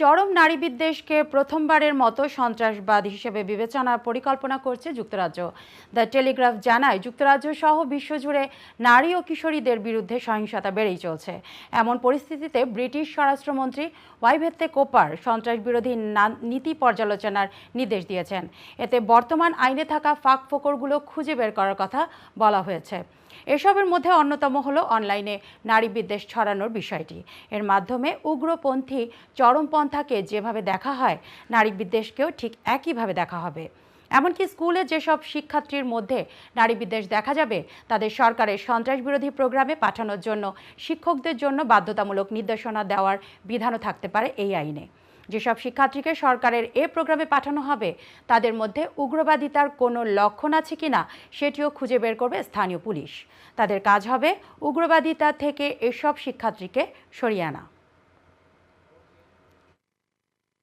চরম নারী বিদ্বেষকে প্রথমবারের মতো সন্ত্রাসবাদ হিসেবে বিবেচনার পরিকল্পনা করছে যুক্তরাজ্য। দ্য টেলিগ্রাফ জানায়, যুক্তরাজ্য সহ বিশ্বজুড়ে নারী ও কিশোরীদের বিরুদ্ধে সহিংসতা বেড়েই চলছে। এমন পরিস্থিতিতে ব্রিটিশ স্বরাষ্ট্রমন্ত্রী ওয়াইভেত্তে কোপার সন্ত্রাস বিরোধী নীতি পর্যালোচনার নির্দেশ দিয়েছেন। এতে বর্তমান আইনে থাকা ফাঁক ফোকরগুলো খুঁজে বের করার কথা বলা হয়েছে। এসবের মধ্যে অন্যতম হলো অনলাইনে নারী বিদ্বেষ ছড়ানোর বিষয়টি। এর মাধ্যমে উগ্রপন্থী চরমপন্থাকে যেভাবে দেখা হয় নারী বিদ্বেষকেও ঠিক একইভাবে দেখা হবে। এমনকি স্কুলে যেসব শিক্ষার্থীর মধ্যে নারী বিদ্বেষ দেখা যাবে, তাদের সরকারের সন্ত্রাস বিরোধী প্রোগ্রামে পাঠানোর জন্য, শিক্ষকদের জন্য বাধ্যতামূলক নির্দেশনা দেওয়ার বিধানও থাকতে পারে এই আইনে। যেসব শিক্ষার্থীকে সরকারের এ প্রোগ্রামে পাঠানো হবে, তাদের মধ্যে উগ্রবাদিতার কোনো লক্ষণ আছে কিনা, সেটিও খুঁজে বের করবে স্থানীয় পুলিশ। তাদের কাজ হবে উগ্রবাদিতা থেকে এসব শিক্ষার্থীকে সরিয়ে আনা।